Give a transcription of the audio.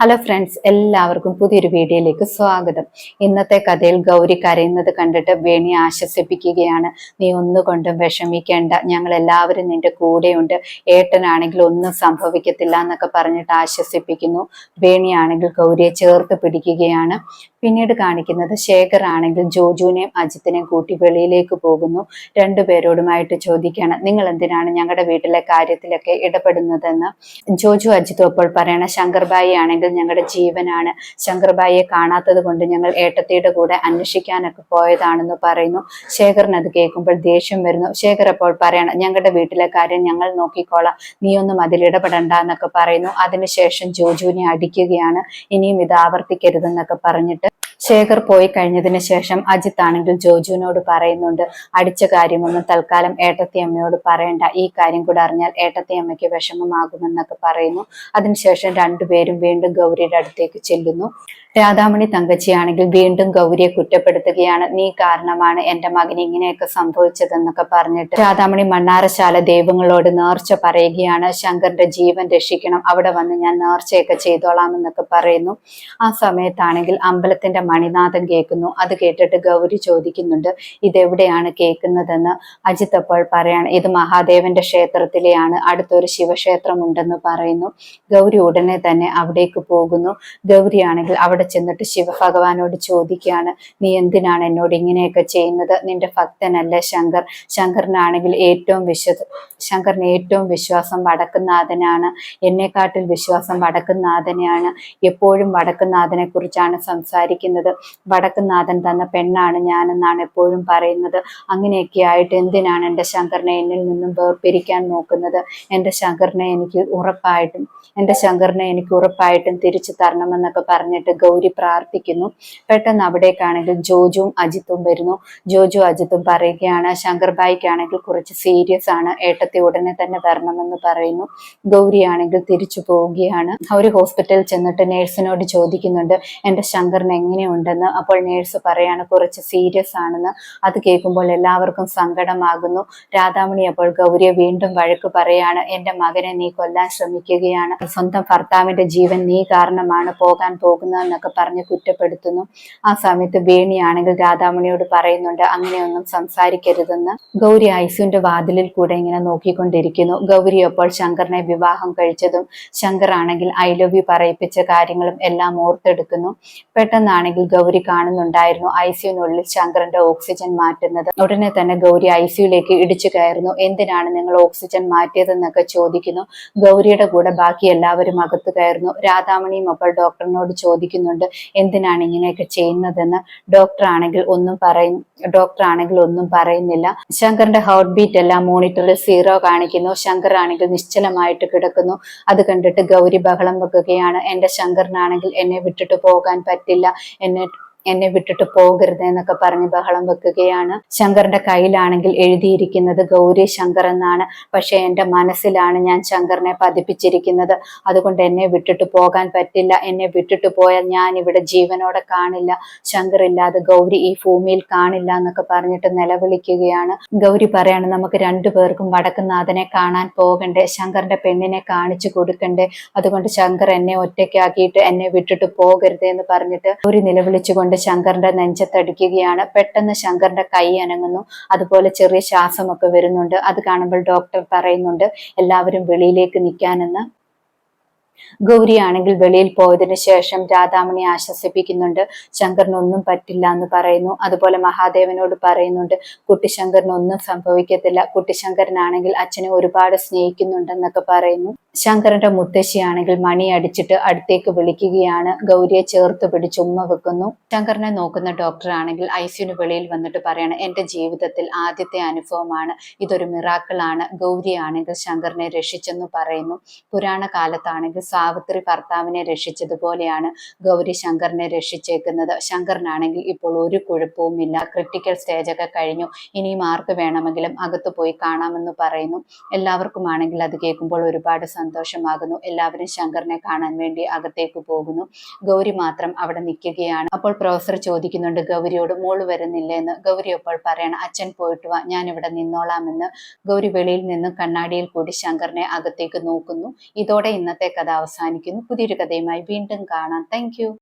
Hello friends എല്ലാവർക്കും പുതിയൊരു വീഡിയോയിലേക്ക് സ്വാഗതം. ഇന്നത്തെ കഥയിൽ ഗൗരി കരയുന്നത് കണ്ടിട്ട് വേണി ആശ്വസിപ്പിക്കുകയാണ്. നീ ഒന്നുകൊണ്ടും വിഷമിക്കേണ്ട. ഞങ്ങൾ എല്ലാവരും നിന്റെ കൂടെയുണ്ട്. ഏട്ടനാണെങ്കിൽ ഒന്നും സംഭവിക്കത്തില്ല എന്നൊക്കെ പറഞ്ഞിട്ട് ആശ്വസിപ്പിക്കുന്നു. വേണിയാണെങ്കിൽ ഗൗരിയെ ചേർത്ത് പിടിക്കുകയാണ്. പിന്നീട് കാണിക്കുന്നത് ശേഖർ ആണെങ്കിൽ ജോജുവിനെയും അജിത്തിനെയും കൂട്ടി വെളിയിലേക്ക് പോകുന്നു. രണ്ടുപേരോടുമായിട്ട് ചോദിക്കുകയാണ് നിങ്ങൾ എന്തിനാണ് ഞങ്ങളുടെ വീട്ടിലെ കാര്യത്തിലൊക്കെ ഇടപെടുന്നതെന്ന്? ജോജു അജിത്തും അപ്പോൾ പറയണ ശങ്കർബായി ആണെങ്കിൽ ഞങ്ങളുടെ ജീവനാണ്. ശങ്കർബായിയെ കാണാത്തത് കൊണ്ട് ഞങ്ങൾ ഏട്ടത്തിയുടെ കൂടെ അന്വേഷിക്കാനൊക്കെ പോയതാണെന്ന് പറയുന്നു. ശേഖറിന് അത് കേൾക്കുമ്പോൾ ദേഷ്യം വരുന്നു. ശേഖർ അപ്പോൾ പറയണം ഞങ്ങളുടെ വീട്ടിലെ കാര്യം ഞങ്ങൾ നോക്കിക്കോളാം. നീയൊന്നും അതിൽ ഇടപെടണ്ട എന്നൊക്കെ പറയുന്നു. അതിനുശേഷം ജോജുവിനെ അടിക്കുകയാണ് ഇനിയും ഇത് ആവർത്തിക്കരുതെന്നൊക്കെ പറഞ്ഞിട്ട് ശേഖർ പോയി കഴിഞ്ഞതിന് ശേഷം അജിത്ത് ആണെങ്കിൽ ജോജുവിനോട് പറയുന്നുണ്ട് അടിച്ച കാര്യമൊന്നും തൽക്കാലം ഏട്ടത്തി അമ്മയോട് പറയണ്ട. ഈ കാര്യം കൂടെ അറിഞ്ഞാൽ ഏട്ടത്തി അമ്മയ്ക്ക് വിഷമമാകുമെന്നൊക്കെ പറയുന്നു. അതിനുശേഷം രണ്ടുപേരും വീണ്ടും ഗൗരിയുടെ അടുത്തേക്ക് ചെല്ലുന്നു. രാധാമണി തങ്കച്ചിയാണെങ്കിൽ വീണ്ടും ഗൗരിയെ കുറ്റപ്പെടുത്തുകയാണ്. നീ കാരണമാണ് എന്റെ മകന് ഇങ്ങനെയൊക്കെ സംഭവിച്ചതെന്നൊക്കെ പറഞ്ഞിട്ട് രാധാമണി മണ്ണാറശാല ദൈവങ്ങളോട് നേർച്ച പറയുകയാണ്. ശങ്കറിന്റെ ജീവൻ രക്ഷിക്കണം. അവിടെ വന്ന് ഞാൻ നേർച്ചയൊക്കെ ചെയ്തോളാം എന്നൊക്കെ പറയുന്നു. ആ സമയത്താണെങ്കിൽ അമ്പലത്തിന്റെ മണിനാഥം കേൾക്കുന്നു. അത് കേട്ടിട്ട് ഗൗരി ചോദിക്കുന്നുണ്ട് ഇതെവിടെയാണ് കേൾക്കുന്നതെന്ന്? അജിത് അപ്പോൾ പറയാണ് ഇത് മഹാദേവന്റെ ക്ഷേത്രത്തിലെയാണ്. അടുത്തൊരു ശിവക്ഷേത്രം ഉണ്ടെന്ന് പറയുന്നു. ഗൗരി ഉടനെ തന്നെ അവിടേക്ക് പോകുന്നു. ഗൗരിയാണെങ്കിൽ അവിടെ ചെന്നിട്ട് ശിവഭഗവാനോട് ചോദിക്കുകയാണ് നീ എന്തിനാണ് എന്നോട് ഇങ്ങനെയൊക്കെ ചെയ്യുന്നത്? നിന്റെ ഭക്തനല്ലേ ശങ്കർ. ശങ്കറിനാണെങ്കിൽ ഏറ്റവും വിശ്വ ശങ്കറിന് ഏറ്റവും വിശ്വാസം വടക്കുന്നാഥനാണ് എന്നെക്കാട്ടിൽ വിശ്വാസം വടക്കുന്നാഥനെയാണ് എപ്പോഴും വടക്കുന്നാഥനെ കുറിച്ചാണ് സംസാരിക്കുന്നത് വടക്കുന്നാഥൻ തന്ന പെണ്ണാണ് ഞാനെന്നാണ് എപ്പോഴും പറയുന്നത്. അങ്ങനെയൊക്കെ ആയിട്ട് എന്തിനാണ് എന്റെ ശങ്കറിനെ എന്നിൽ നിന്നും വേർപിരിക്കാൻ നോക്കുന്നത്? എന്റെ ശങ്കറിനെ എനിക്ക് ഉറപ്പായിട്ടും എന്റെ ശങ്കറിനെ എനിക്ക് ഉറപ്പായിട്ടും തിരിച്ചു തരണമെന്നൊക്കെ പറഞ്ഞിട്ട് ഗൗരി പ്രാർത്ഥിക്കുന്നു. പെട്ടെന്ന് അവിടേക്കാണെങ്കിൽ ജോജുവും അജിത്തും വരുന്നു. ജോജു അജിത്തും പറയുകയാണ് ശങ്കർ ബായിക്കാണെങ്കിൽ കുറച്ച് സീരിയസ് ആണ് ഏട്ടത്തി ഉടനെ തന്നെ വരണമെന്ന് പറയുന്നു. ഗൗരിയാണെങ്കിൽ തിരിച്ചു പോവുകയാണ്. അവർ ഹോസ്പിറ്റലിൽ ചെന്നിട്ട് നേഴ്സിനോട് ചോദിക്കുന്നുണ്ട് എന്റെ ശങ്കറിന് എങ്ങനെയുണ്ടെന്ന് അപ്പോൾ നേഴ്സ് പറയാണ് കുറച്ച് സീരിയസ് ആണെന്ന്. അത് കേൾക്കുമ്പോൾ എല്ലാവർക്കും സങ്കടമാകുന്നു. രാധാമണി അപ്പോൾ ഗൗരിയെ വീണ്ടും വഴക്ക് പറയാണ്. എന്റെ മകനെ നീ കൊല്ലാൻ ശ്രമിക്കുകയാണ്. സ്വന്തം ഭർത്താവിന്റെ ജീവൻ നീ കാരണമാണ്. പോകാൻ പോകുന്നതെന്നൊക്കെ പറഞ്ഞ് കുറ്റപ്പെടുത്തുന്നു. ആ സമയത്ത് വേണിയാണെങ്കിൽ രാധാമണിയോട് പറയുന്നുണ്ട് അങ്ങനെയൊന്നും സംസാരിക്കരുതെന്ന്. ഗൗരി ഐസുവിന്റെ വാതിലിൽ കൂടെ ഇങ്ങനെ നോക്കിക്കൊണ്ടിരിക്കുന്നു. ഗൗരി അപ്പോൾ ശങ്കറിനെ വിവാഹം കഴിച്ചതും ശങ്കർ ആണെങ്കിൽ ഐ ലവ് യു പറയിപ്പിച്ച കാര്യങ്ങളും എല്ലാം ഓർത്തെടുക്കുന്നു. പെട്ടെന്നാണെങ്കിൽ ഗൗരി കാണുന്നുണ്ടായിരുന്നു. ഐ സിയുനുള്ളിൽ ശങ്കറിന്റെ ഓക്സിജൻ മാറ്റുന്നത്. ഉടനെ തന്നെ ഗൗരി ഐ സിയുലേക്ക് ഇടിച്ചു കയറുന്നു. എന്തിനാണ് നിങ്ങൾ ഓക്സിജൻ മാറ്റിയതെന്നൊക്കെ ചോദിക്കുന്നു. ഗൗരിയുടെ കൂടെ ബാക്കി എല്ലാവരും അകത്ത് കയറുന്നു. രാധാമണിയും അപ്പോൾ ഡോക്ടറിനോട് ചോദിക്കുന്നുണ്ട് എന്തിനാണ് ഇങ്ങനെയൊക്കെ ചെയ്യുന്നതെന്ന്. ഡോക്ടർ ആണെങ്കിൽ ഒന്നും പറയും ഡോക്ടർ ആണെങ്കിൽ ഒന്നും പറയുന്നില്ല. ശങ്കറിന്റെ ഹാർട്ട് ബീറ്റ് എല്ലാം മോണിറ്ററിൽ സീറോ കാണിക്കുന്നു. ശങ്കർ ആണെങ്കിൽ നിശ്ചലമായിട്ട് കിടക്കുന്നു. അത് കണ്ടിട്ട് ഗൗരി ബഹളം വെക്കുകയാണ്. എന്റെ ശങ്കറിനാണെങ്കിൽ എന്നെ വിട്ടിട്ട് പോകാൻ പറ്റില്ല. എന്നെ എന്നെ വിട്ടിട്ട് പോകരുത് എന്നൊക്കെ പറഞ്ഞ് ബഹളം വെക്കുകയാണ്. ശങ്കറിന്റെ കയ്യിലാണെങ്കിൽ എഴുതിയിരിക്കുന്നത് ഗൗരി ശങ്കർ എന്നാണ്. പക്ഷെ എന്റെ മനസ്സിലാണ് ഞാൻ ശങ്കറിനെ പതിപ്പിച്ചിരിക്കുന്നത്. അതുകൊണ്ട് എന്നെ വിട്ടിട്ട് പോകാൻ പറ്റില്ല. എന്നെ വിട്ടിട്ട് പോയാൽ ഞാൻ ഇവിടെ ജീവനോടെ കാണില്ല. ശങ്കർ ഇല്ലാതെ ഗൗരി ഈ ഭൂമിയിൽ കാണില്ല എന്നൊക്കെ പറഞ്ഞിട്ട് നിലവിളിക്കുകയാണ്. ഗൗരി പറയാണ് നമുക്ക് രണ്ടു പേർക്കും വടക്കുന്നാഥനെ കാണാൻ പോകണ്ടേ. ശങ്കറിന്റെ പെണ്ണിനെ കാണിച്ചു കൊടുക്കണ്ടേ. അതുകൊണ്ട് ശങ്കർ എന്നെ ഒറ്റയ്ക്കാക്കിയിട്ട് എന്നെ വിട്ടിട്ട് പോകരുത് എന്ന് പറഞ്ഞിട്ട് ഗൗരി നിലവിളിച്ചുകൊണ്ട് കൊണ്ട് ശങ്കറിന്റെ നെഞ്ചത്തടിക്കുകയാണ്. പെട്ടെന്ന് ശങ്കറിന്റെ കൈ അനങ്ങുന്നു. അതുപോലെ ചെറിയ ശ്വാസമൊക്കെ വരുന്നുണ്ട്. അത് കാണുമ്പോൾ ഡോക്ടർ പറയുന്നുണ്ട് എല്ലാവരും വെളിയിലേക്ക് നിൽക്കാനെന്ന്. ഗൗരി ആണെങ്കിൽ വെളിയിൽ പോയതിനു ശേഷം രാധാമണി ആശ്വസിപ്പിക്കുന്നുണ്ട്. ശങ്കറിനൊന്നും പറ്റില്ല എന്ന് പറയുന്നു. അതുപോലെ മഹാദേവനോട് പറയുന്നുണ്ട് കുട്ടി ഒന്നും സംഭവിക്കത്തില്ല. കുട്ടിശങ്കരനാണെങ്കിൽ അച്ഛനെ ഒരുപാട് സ്നേഹിക്കുന്നുണ്ടെന്നൊക്കെ പറയുന്നു. ശങ്കറിന്റെ മുത്തശ്ശിയാണെങ്കിൽ മണി അടിച്ചിട്ട് അടുത്തേക്ക് വിളിക്കുകയാണ്. ഗൗരിയെ ചേർത്ത് പിടിച്ച് ഉമ്മ വെക്കുന്നു. ശങ്കറിനെ നോക്കുന്ന ഡോക്ടർ ആണെങ്കിൽ ഐ സിയുന് വെളിയിൽ വന്നിട്ട് പറയണം എന്റെ ജീവിതത്തിൽ ആദ്യത്തെ അനുഭവമാണ്. ഇതൊരു മിറാക്കിളാണ് ഗൗരിയാണെങ്കിൽ ശങ്കറിനെ രക്ഷിച്ചെന്ന് പറയുന്നു. പുരാണ കാലത്താണെങ്കിൽ സാവിത്രി ഭർത്താവിനെ രക്ഷിച്ചതുപോലെയാണ് ഗൗരി ശങ്കറിനെ രക്ഷിച്ചേക്കുന്നത്. ശങ്കറിനാണെങ്കിൽ ഇപ്പോൾ ഒരു കുഴപ്പവുമില്ല. ക്രിട്ടിക്കൽ സ്റ്റേജ് ഒക്കെ കഴിഞ്ഞു. ഇനിയും ആർക്ക് വേണമെങ്കിലും അകത്ത് പോയി കാണാമെന്ന് പറയുന്നു. എല്ലാവർക്കും ആണെങ്കിൽ അത് കേൾക്കുമ്പോൾ ഒരുപാട് സന്തോഷമാകുന്നു. എല്ലാവരും ശങ്കറിനെ കാണാൻ വേണ്ടി അകത്തേക്ക് പോകുന്നു. ഗൗരി മാത്രം അവിടെ നിൽക്കുകയാണ്. അപ്പോൾ പ്രൊഫസർ ചോദിക്കുന്നുണ്ട് ഗൗരിയോട് മോൾ വരുന്നില്ലേ എന്ന്. ഗൗരി അപ്പോൾ പറയണം അച്ഛൻ പോയിട്ട് വാ. ഞാൻ ഇവിടെ നിന്നോളാമെന്ന്. ഗൗരി വെളിയിൽ നിന്ന് കണ്ണാടിയിൽ കൂടി ശങ്കറിനെ അകത്തേക്ക് നോക്കുന്നു. ഇതോടെ ഇന്നത്തെ കഥ അവസാനിക്കുന്നു. പുതിയൊരു കഥയുമായി വീണ്ടും കാണാം. താങ്ക്